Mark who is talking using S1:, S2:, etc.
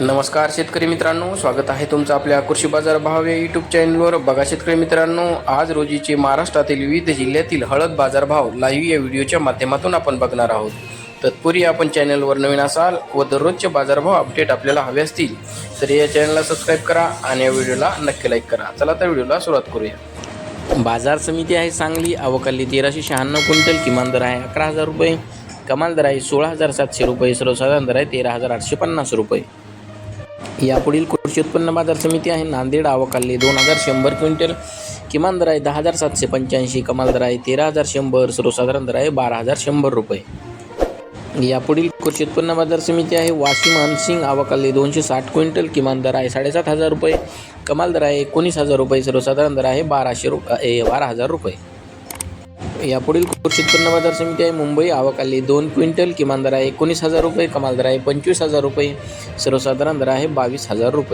S1: नमस्कार शेतकरी मित्रांनो स्वागत आहे तुमचं आपल्या कृषी बाजार भाव या यूट्यूब चॅनलवर बघा शेतकरी मित्रांनो आज रोजीचे महाराष्ट्रातील विविध जिल्ह्यातील हळद बाजारभाव लाईव्ह या व्हिडिओच्या माध्यमातून आपण बघणार आहोत. तत्पूर्वी आपण चॅनलवर नवीन असाल व दररोजचे बाजारभाव अपडेट आपल्याला हवे असतील तर या चॅनलला सबस्क्राईब करा आणि या व्हिडिओला नक्की लाईक करा. चला तर व्हिडिओला सुरुवात करूया. बाजार समिती आहे सांगली अवकाली तेराशे शहाण्णव क्विंटल किमान दर आहे अकरा हजार रुपये कमाल दर आहे सोळा हजार सातशे रुपये सर्वसाधारण दर आहे तेरा हजार आठशे पन्नास रुपये. यापुढील कृषी उत्पन्न बाजार समिती आहे नांदेड आवकाल्ले दोन हजार शंभर क्विंटल किमान दर आहे दहा हजार सातशे पंच्याऐंशी कमाल दर आहे तेरा हजार शंभर सर्वसाधारण दर आहे बारा हजार शंभर रुपये. यापुढील कृषी उत्पन्न बाजार समिती आहे वाशिम हनसिंग आवकाल्ले दोनशे साठ क्विंटल किमान दर आहे साडेसात हजार रुपये कमाल दर आहे एकोणीस हजार रुपये सर्वसाधारण दर आहे बाराशे रु ए, बारा हजार रुपये. यापुढील कृषी उत्पन्न बाजार समिती आहे. मुंबई आवकाली दोन क्विंटल किमान दर आहे एकोणीस हजार रुपये कमाल दर आहे पंचवीस हजार रुपये सर्वसाधारण दर आहे बावीस हजार रुपये.